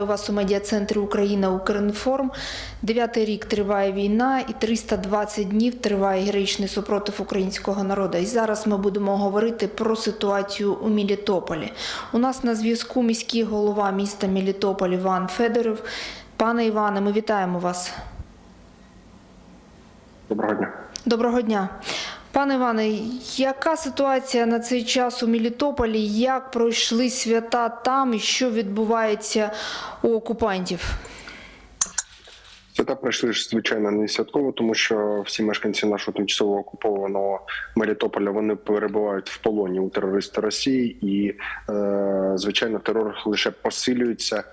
У вас у медіа-центрі Україна Укрінформ. Дев'ятий рік триває війна і 320 днів триває героїчний супротив українського народу. І зараз ми будемо говорити про ситуацію у Мелітополі. У нас на зв'язку міський голова міста Мелітополь Іван Федоров. Пане Іване, ми вітаємо вас. Доброго дня. Доброго дня. Пане Іване, яка ситуація на цей час у Мілітополі? Як пройшли свята там і що відбувається у окупантів? Свята пройшли звичайно не святково, тому що всі мешканці нашого тимчасово окупованого Мелітополя вони перебувають в полоні у терориста Росії, і е, звичайно, терор лише посилюється е,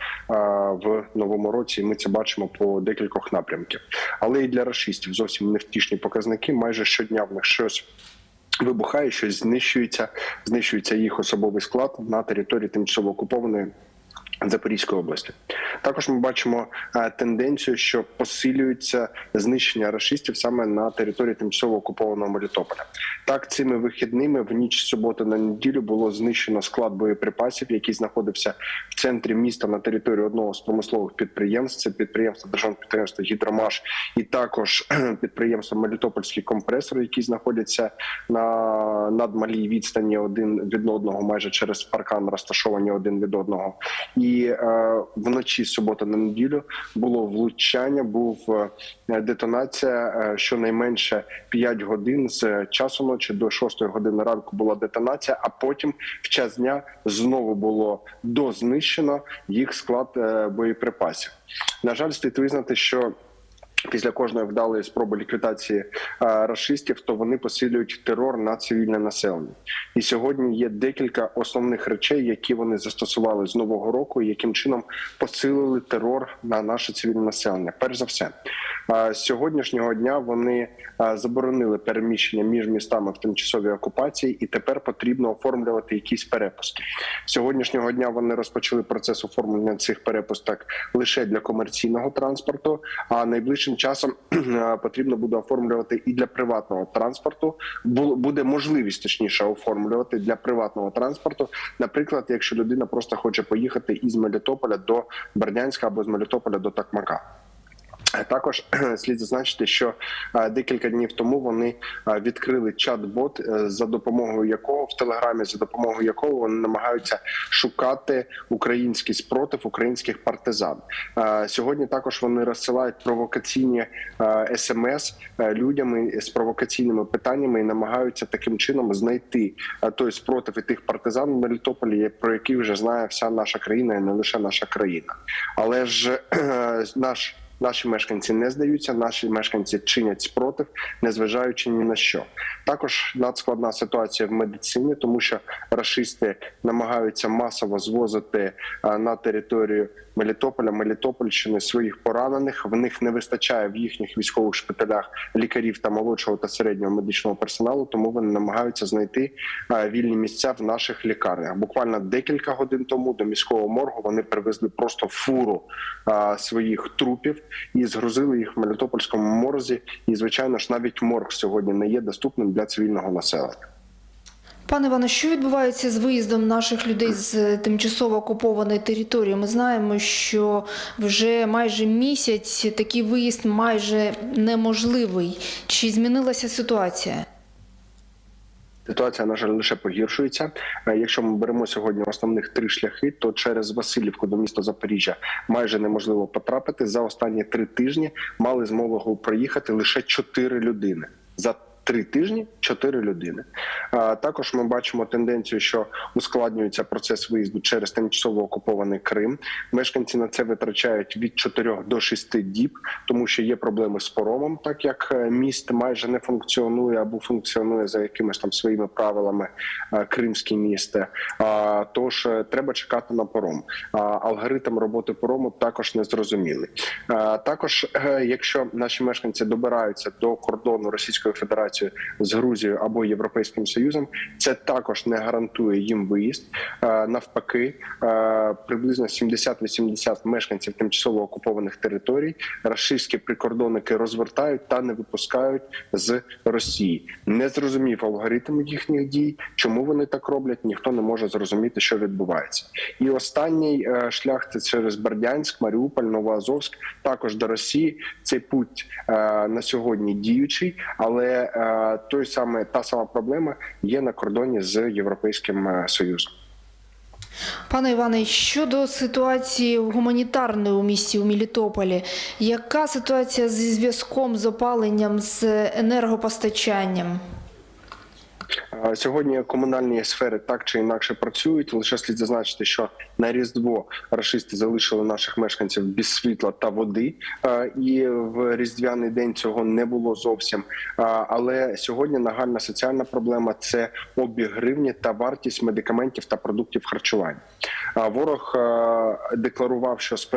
в новому році. і Ми це бачимо по декількох напрямків. Але і для расистів зовсім невтішні показники. Майже щодня в них щось. Вибухає щось знищується, знищується їх особовий склад на території тимчасово окупованої Запорізької області. Також ми бачимо е, тенденцію, що посилюється знищення рашистів саме на території тимчасово окупованого Мелітополя. Так, цими вихідними в ніч суботи на неділю було знищено склад боєприпасів, який знаходився в центрі міста на території одного з промислових підприємств. Це підприємство державне підприємство Гідромаш, і також підприємство Мелітопольський компресор, які знаходяться на надмалій відстані один від одного, майже через паркан розташовані один від одного. І е, вночі субота на неділю було влучання, був е, детонація. Е, щонайменше 5 годин з часу ночі до 6 години ранку була детонація. А потім в час дня знову було дознищено їх склад е, боєприпасів. На жаль, слід визнати, що Після кожної вдалої спроби ліквідації а, расистів, то вони посилюють терор на цивільне населення. І сьогодні є декілька основних речей, які вони застосували з нового року, і яким чином посилили терор на наше цивільне населення. Перш за все, е, з сьогоднішнього дня вони заборонили переміщення між містами в тимчасовій окупації, і тепер потрібно оформлювати якісь перепустки. Сьогоднішнього дня вони розпочали процес оформлення цих перепусток лише для комерційного транспорту. А найближчим часом потрібно буде оформлювати і для приватного транспорту. Бу- буде можливість точніше оформлювати для приватного транспорту. Наприклад, якщо людина просто хоче поїхати із Мелітополя до Бердянська або з Мелітополя до Такмака. Також слід зазначити, що е, декілька днів тому вони е, відкрили чат-бот, е, за допомогою якого в телеграмі, за допомогою якого вони намагаються шукати український спротив українських партизан. Сьогодні також вони розсилають провокаційні смс е, людям з провокаційними питаннями і намагаються таким чином знайти той спротив і тих партизан в Мелітополі, про які вже знає вся наша країна, і не лише наша країна. Але ж наш Наші мешканці не здаються, наші мешканці чинять спротив, незважаючи ні на що. Також надскладна ситуація в медицині, тому що рашисти намагаються масово звозити на територію Мелітополя, Мелітопольщини своїх поранених. В них не вистачає в їхніх військових шпиталях лікарів та молодшого та середнього медичного персоналу, тому вони намагаються знайти вільні місця в наших лікарнях. Буквально декілька годин тому до міського моргу вони привезли просто фуру своїх трупів і згрузили їх в Мелітопольському морзі. І звичайно ж, навіть морг сьогодні не є доступним для цивільного населення. Пане Іване, що відбувається з виїздом наших людей з тимчасово окупованої території? Ми знаємо, що вже майже місяць такий виїзд майже неможливий. Чи змінилася ситуація? Ситуація, на жаль, лише погіршується. Е, Якщо ми беремо сьогодні основних три шляхи, то через Васильівку до міста Запоріжжя майже неможливо потрапити. За останні три тижні мали змогу проїхати лише чотири людини. За Три тижні чотири людини. Також ми бачимо тенденцію, що ускладнюється процес виїзду через тимчасово окупований Крим. Мешканці на це витрачають від 4 до 6 діб, тому що є проблеми з поромом, так як е, міст майже не функціонує або функціонує за якимись там своїми правилами е, кримське місто. Тож е, треба чекати на пором. А, Алгоритм роботи порому також не зрозумілий. Також, якщо наші мешканці добираються до кордону Російської Федерації співпрацею з Грузією або Європейським Союзом. Це також не гарантує їм виїзд. Е, Навпаки, е, приблизно 70-80 мешканців тимчасово окупованих територій рашистські прикордонники розвертають та не випускають з Росії. Не зрозумів алгоритм їхніх дій. Чому вони так роблять? Ніхто не може зрозуміти, що відбувається. І останній е, шлях це через Бердянськ, Маріуполь, Новоазовськ, також до Росії. Цей путь на сьогодні діючий, але той саме та сама проблема є на кордоні з Європейським е, Союзом. Пане Іване, щодо ситуації гуманітарної у місті у Мілітополі, яка ситуація зі зв'язком з опаленням з енергопостачанням? Сьогодні комунальні сфери так чи інакше працюють. Лише слід зазначити, що на різдво рашисти залишили наших мешканців без світла та води, і в різдвяний день цього не було зовсім. Але сьогодні нагальна соціальна проблема це обіг гривні та вартість медикаментів та продуктів харчування. Ворог декларував, що з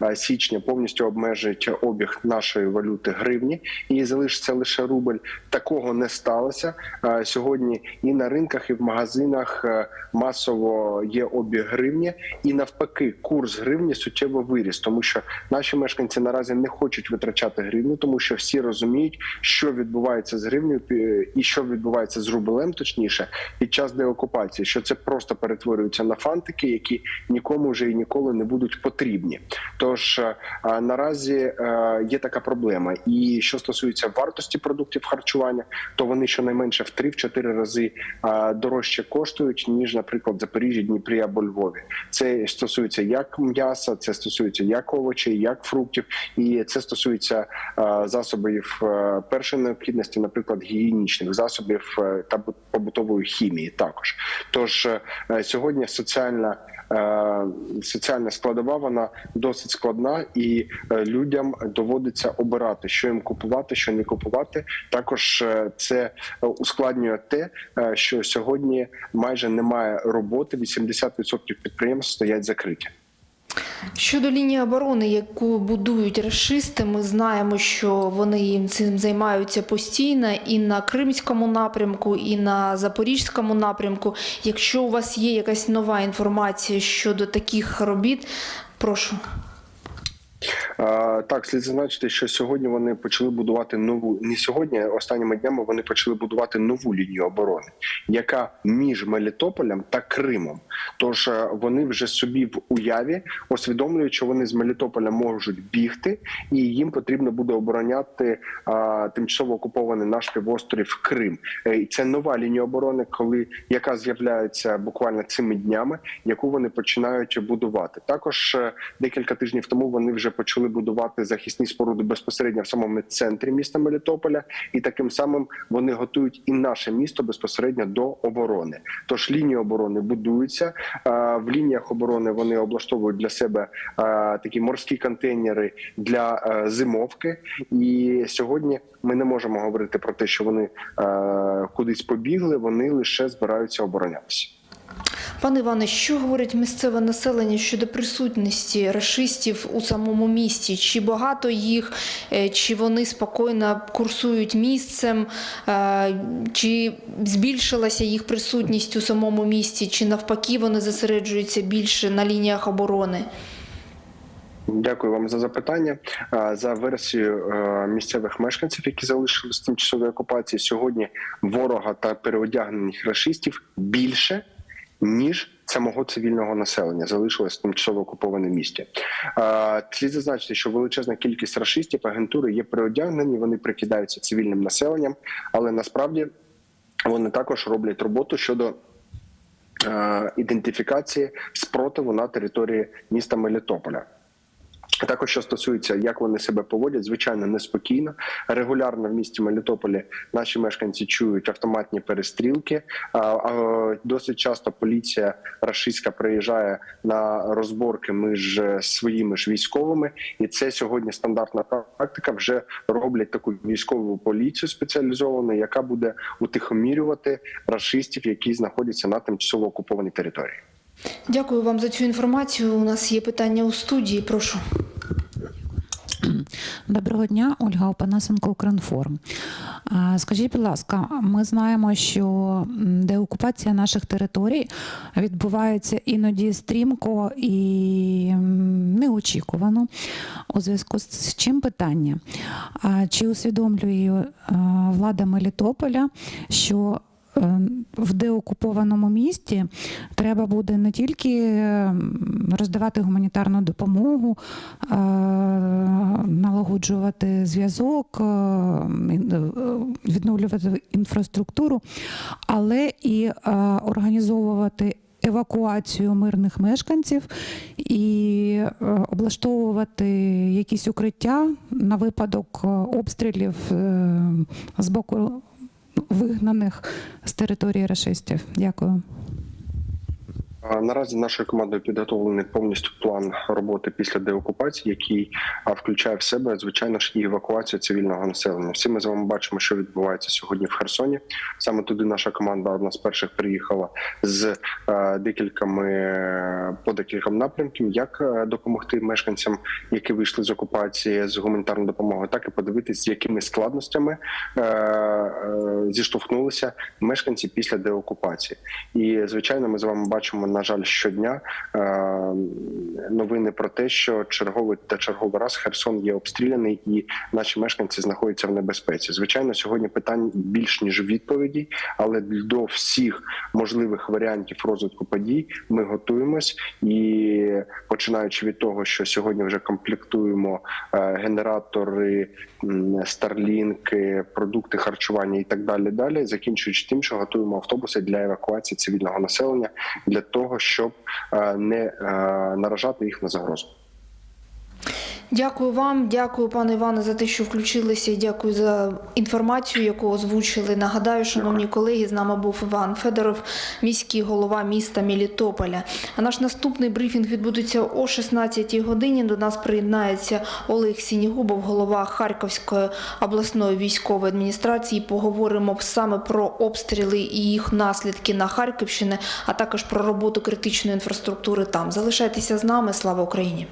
1 січня повністю обмежить обіг нашої валюти гривні і залишиться лише рубль. Такого не сталося. Сьогодні і на ринках, і в магазинах е, масово є обіг гривні, і навпаки, курс гривні суттєво виріс, тому що наші мешканці наразі не хочуть витрачати гривню, тому що всі розуміють, що відбувається з гривнею і що відбувається з рублем, точніше, під час деокупації, що це просто перетворюється на фантики, які нікому вже і ніколи не будуть потрібні. Тож е, наразі е, є така проблема. І що стосується вартості продуктів харчування, то вони щонайменше в 3-4 рази а, дорожче коштують ніж, наприклад, Запоріжжі, Дніпрі або Львові. Це стосується як м'яса, це стосується як овочей, як фруктів, і це стосується засобів першої необхідності, наприклад, гігієнічних засобів та побутової хімії. Також тож е, сьогодні соціальна. е, Соціальна складова вона досить складна, і е, людям доводиться обирати, що їм купувати, що не купувати. Також це ускладнює те, е, що сьогодні майже немає роботи. 80% підприємств стоять закриті. Щодо лінії оборони, яку будують расисти, ми знаємо, що вони цим займаються постійно і на Кримському напрямку, і на Запорізькому напрямку. Якщо у вас є якась нова інформація щодо таких робіт, прошу. Так, слід зазначити, що сьогодні вони почали будувати нову не сьогодні. Останніми днями вони почали будувати нову лінію оборони, яка між Мелітополем та Кримом. Тож е, вони вже собі в уяві усвідомлюють, що вони з Мелітополя можуть бігти, і їм потрібно буде обороняти а, тимчасово окупований наш півострів Крим. Е, це нова лінія оборони, коли яка з'являється буквально цими днями, яку вони починають будувати. Також е, декілька тижнів тому вони вже почали будувати захисні споруди безпосередньо в самому центрі міста Мелітополя, і таким самим вони готують і наше місто безпосередньо до оборони. Тож лінії оборони будуються. Е, В лініях оборони вони облаштовують для себе е, такі морські контейнери для е, зимовки. І сьогодні ми не можемо говорити про те, що вони кудись побігли. Вони лише збираються оборонятися. Пане Іване, що говорить місцеве населення щодо присутності расистів у самому місті? Чи багато їх, е, чи вони спокійно курсують місцем, е, чи збільшилася їх присутність у самому місті, чи навпаки вони зосереджуються більше на лініях оборони? Дякую вам за запитання. Е, За версією місцевих мешканців, які залишились тимчасової окупації, сьогодні ворога та переодягнених рашистів більше ніж самого цивільного населення залишилось в тимчасово окупованому місті. Слід зазначити, що величезна кількість рашистів агентури є приодягнені, вони прикидаються цивільним населенням, але насправді вони також роблять роботу щодо. е, Ідентифікації спротиву на території міста Мелітополя. Також що стосується, як вони себе поводять, звичайно, неспокійно. Регулярно в місті Мелітополі наші мешканці чують автоматні перестрілки. Досить часто поліція рашистська приїжджає на розборки між своїми ж військовими, і це сьогодні стандартна практика. Вже роблять таку військову поліцію спеціалізовану, яка буде утихомірювати рашистів, які знаходяться на тимчасово окупованій території. Дякую вам за цю інформацію. У нас є питання у студії. Прошу. Доброго дня, Ольга Опанасенко, Укрінформ. Скажіть, будь ласка, ми знаємо, що деокупація наших територій відбувається іноді стрімко і неочікувано. У зв'язку з чим питання? Чи усвідомлює влада Мелітополя, що в деокупованому місті треба буде не тільки роздавати гуманітарну допомогу, е, налагоджувати зв'язок, е, е, відновлювати інфраструктуру, але і е, організовувати. Евакуацію мирних мешканців і е, облаштовувати якісь укриття на випадок е, обстрілів е, з боку вигнаних з території рашистів. Дякую. Наразі нашою командою підготовлений повністю план роботи після деокупації, який включає в себе звичайно ж і евакуацію цивільного населення. Всі ми з вами бачимо, що відбувається сьогодні в Херсоні. Саме туди наша команда одна з перших приїхала з е, декількома по декільком напрямків, як е, допомогти мешканцям, які вийшли з окупації з гуманітарною допомогою, так і подивитися, з якими складностями е, е, зіштовхнулися мешканці після деокупації. І звичайно, ми з вами бачимо на жаль щодня е, новини про те, що черговий та черговий раз Херсон є обстріляний, і наші мешканці знаходяться в небезпеці. Звичайно, сьогодні питань більш ніж відповідей, але до всіх можливих варіантів розвитку подій ми готуємось і починаючи від того, що сьогодні вже комплектуємо е, генератори, старлінки, продукти харчування і так далі. Далі закінчуючи тим, що готуємо автобуси для евакуації цивільного населення для того, щоб е, не е, наражати їх на загрозу. Дякую вам, дякую, пане Іване, за те, що включилися. і Дякую за інформацію, яку озвучили. Нагадаю, шановні колеги, з нами був Іван Федоров, міський голова міста Мелітополя. А наш наступний брифінг відбудеться о 16-й годині. До нас приєднається Олег Сінігубов, голова Харківської обласної військової адміністрації. Поговоримо саме про обстріли і їх наслідки на Харківщині, а також про роботу критичної інфраструктури там. Залишайтеся з нами. Слава Україні!